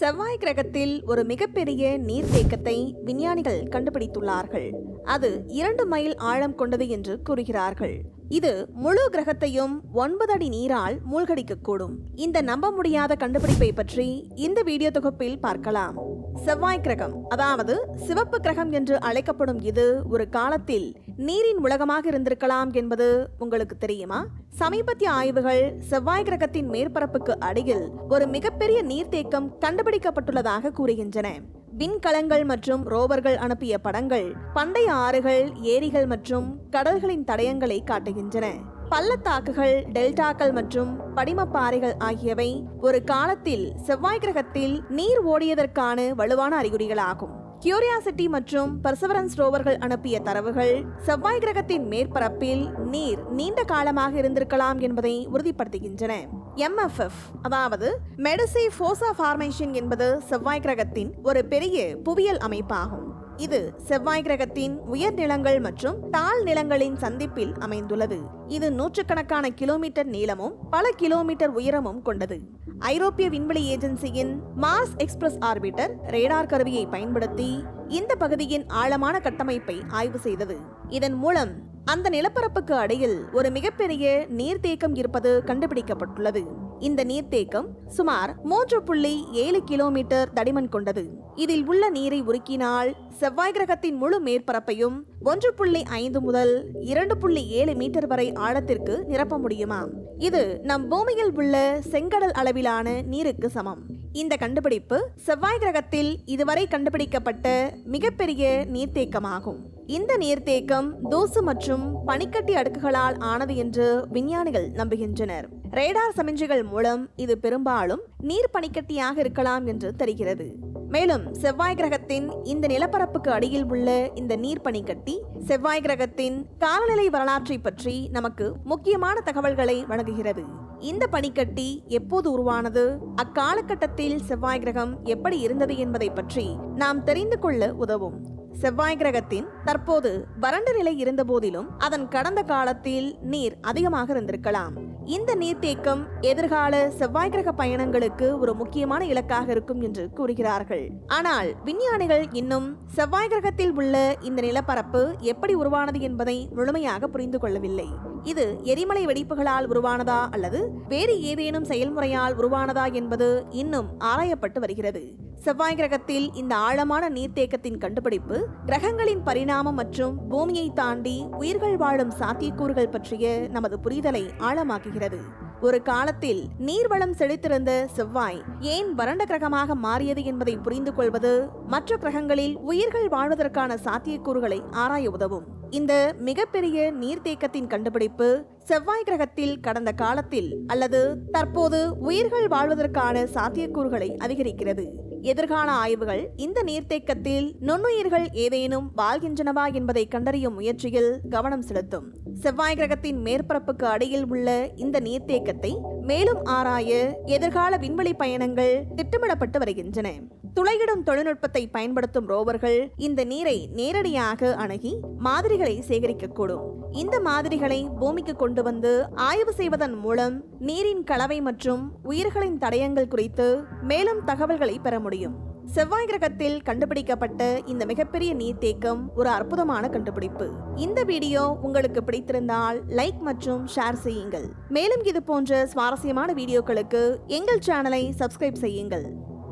செவ்வாய் கிரகத்தில் ஒரு மிகப்பெரிய நீர்த்தேக்கத்தை விஞ்ஞானிகள் கண்டுபிடித்துள்ளார்கள். அது இரண்டு மைல் ஆழம் கொண்டது என்று கூறுகிறார்கள். இது முழு கிரகத்தையும் ஒன்பது அடி நீரால் மூழ்கடிக்கக்கூடும். இந்த நம்ப முடியாத கண்டுபிடிப்பை பற்றி இந்த வீடியோ தொகுப்பில் பார்க்கலாம். செவ்வாய் கிரகம் அதாவது சிவப்பு கிரகம் என்று அழைக்கப்படும் இது ஒரு காலத்தில் நீரின் உலகமாக இருந்திருக்கலாம் என்பது உங்களுக்கு தெரியுமா? சமீபத்திய ஆய்வுகள் செவ்வாய் கிரகத்தின் மேற்பரப்புக்கு அடியில் ஒரு மிகப்பெரிய நீர்த்தேக்கம் கண்டுபிடிக்கப்பட்டுள்ளதாக கூறுகின்றன. விண்கலங்கள் மற்றும் ரோவர்கள் அனுப்பிய படங்கள் பண்டைய ஆறுகள் ஏரிகள் மற்றும் கடல்களின் தடயங்களை காட்டுகின்றன. பள்ளத்தாக்குகள் டெல்டாக்கள் மற்றும் படிமப்பாறைகள் ஆகியவை ஒரு காலத்தில் செவ்வாய் கிரகத்தில் நீர் ஓடியதற்கான வலுவான அறிகுறிகளாகும். கியூரியாசிட்டி மற்றும் பர்சவரன்ஸ் ரோவர்கள் அனுப்பிய தரவுகள் செவ்வாய் கிரகத்தின் மேற்பரப்பில் நீர் நீண்ட காலமாக இருந்திருக்கலாம் என்பதை உறுதிப்படுத்துகின்றன. எம்எஃப்எஃப் அதாவது மெடிசி ஃபோசா ஃபார்மேஷன் என்பது செவ்வாய் கிரகத்தின் ஒரு பெரிய புவியியல் அமைப்பாகும். இது செவ்வாய் கிரகத்தின் உயர் நிலங்கள் மற்றும் தாழ் நிலங்களின் சந்திப்பில் அமைந்துள்ளது. இது நூற்றுக்கணக்கான கிலோமீட்டர் நீளமும் பல கிலோமீட்டர் உயரமும் கொண்டது. ஐரோப்பிய விண்வெளி ஏஜென்சியின் மார்ஸ் எக்ஸ்பிரஸ் ஆர்பிட்டர் ரேடார் கருவியை பயன்படுத்தி இந்த பகுதியின் ஆழமான கட்டமைப்பை ஆய்வு செய்தது. இதன் மூலம் அந்த நிலப்பரப்புக்கு அடியில் ஒரு மிகப்பெரிய நீர்த்தேக்கம் இருப்பது கண்டுபிடிக்கப்பட்டுள்ளது. இந்த நீர்த்தேக்கம் சுமார் மூன்று புள்ளி ஏழு கிலோமீட்டர் தடிமன் கொண்டது. இதில் உள்ள நீரை உருக்கினால் செவ்வாய் கிரகத்தின் முழு மேற்பரப்பையும் ஒன்று புள்ளி ஐந்து முதல் இரண்டு புள்ளி ஏழு மீட்டர் வரை ஆழத்திற்கு நிரப்ப முடியுமா? இது நம் பூமியில் உள்ள செங்கடல் அளவிலான நீருக்கு சமம். இந்த கண்டுபிடிப்பு செவ்வாய் கிரகத்தில் இதுவரை கண்டுபிடிக்கப்பட்ட மிகப்பெரிய நீர்த்தேக்கமாகும். இந்த நீர்த்தேக்கம் தூசு மற்றும் பனிக்கட்டி அடுக்குகளால் ஆனது என்று விஞ்ஞானிகள் நம்புகின்றனர். ரேடார் சமிஞ்சைகள் மூலம் இது பெரும்பாலும் நீர் பனிக்கட்டியாக இருக்கலாம் என்று தெரிகிறது. மேலும் செவ்வாய் கிரகத்தின் இந்த நிலப்பரப்புக்கு அடியில் உள்ள இந்த நீர் பனிக்கட்டி செவ்வாய் கிரகத்தின் காலநிலை வரலாற்றை பற்றி நமக்கு முக்கியமான தகவல்களை வழங்குகிறது. இந்த பனிக்கட்டி எப்போது உருவானது? அக்காலகட்டத்தில் செவ்வாய் கிரகம் எப்படி இருந்தது என்பதை பற்றி நாம் தெரிந்து கொள்ள உதவும். செவ்வாய் கிரகத்தின் தற்போது வறண்ட நிலை இருந்த போதிலும் அதன் கடந்த காலத்தில் நீர் அதிகமாக இருந்திருக்கலாம். இந்த நீர்த்தேக்கம் எதிர்கால செவ்வாய் கிரக பயணங்களுக்கு ஒரு முக்கியமான இலக்காக இருக்கும் என்று கூறுகிறார்கள். ஆனால் விஞ்ஞானிகள் இன்னும் செவ்வாய் கிரகத்தில் உள்ள இந்த நிலப்பரப்பு எப்படி உருவானது என்பதை முழுமையாக புரிந்து கொள்ளவில்லை. இது எரிமலை வெடிப்புகளால் உருவானதா அல்லது வேறு ஏதேனும் செயல்முறையால் உருவானதா என்பது இன்னும் ஆராயப்பட்டு வருகிறது. செவ்வாய் கிரகத்தில் இந்த ஆழமான நீர்த்தேக்கத்தின் கண்டுபிடிப்பு கிரகங்களின் பரிணாமம் மற்றும் பூமியை தாண்டி உயிர்கள் வாழும் சாத்தியக்கூறுகள் பற்றிய நமது புரிதலை ஆழமாக்குகிறது. ஒரு காலத்தில் நீர்வளம் செழித்திருந்த செவ்வாய் ஏன் வறண்ட கிரகமாக மாறியது என்பதை புரிந்து கொள்வது மற்ற கிரகங்களில் உயிர்கள் வாழ்வதற்கான சாத்தியக்கூறுகளை ஆராய உதவும். இந்த மிகப்பெரிய நீர்த்தேக்கத்தின் கண்டுபிடிப்பு செவ்வாய் கிரகத்தில் கடந்த காலத்தில் அல்லது தற்போது உயிர்கள் வாழ்வதற்கான சாத்தியக்கூறுகளை அதிகரிக்கிறது. எதிர்கால ஆய்வுகள் இந்த நீர்த்தேக்கத்தில் நுண்ணுயிர்கள் ஏதேனும் வாழ்கின்றனவா என்பதை கண்டறியும் முயற்சியில் கவனம் செலுத்தும். செவ்வாய் கிரகத்தின் மேற்பரப்புக்கு அடியில் உள்ள இந்த நீர்த்தேக்கத்தை மேலும் ஆராய எதிர்கால விண்வெளி பயணங்கள் திட்டமிடப்பட்டு வருகின்றன. துளையிடும் தொழில்நுட்பத்தை பயன்படுத்தும் ரோவர்கள் இந்த நீரை நேரடியாக அணுகி மாதிரிகளை சேகரிக்கக்கூடும். இந்த மாதிரிகளை பூமிக்கு கொண்டு வந்து ஆய்வு செய்வதன் மூலம் நீரின் கலவை மற்றும் உயிர்களின் தடயங்கள் குறித்து மேலும் தகவல்களை பெற முடியும். செவ்வாய் கிரகத்தில் கண்டுபிடிக்கப்பட்ட இந்த மிகப்பெரிய நீர்த்தேக்கம் ஒரு அற்புதமான கண்டுபிடிப்பு. இந்த வீடியோ உங்களுக்கு பிடித்திருந்தால் லைக் மற்றும் ஷேர் செய்யுங்கள். மேலும் இது போன்ற சுவாரஸ்யமான வீடியோக்களுக்கு எங்கள் சேனலை சப்ஸ்கிரைப் செய்யுங்கள்.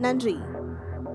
நன்றி.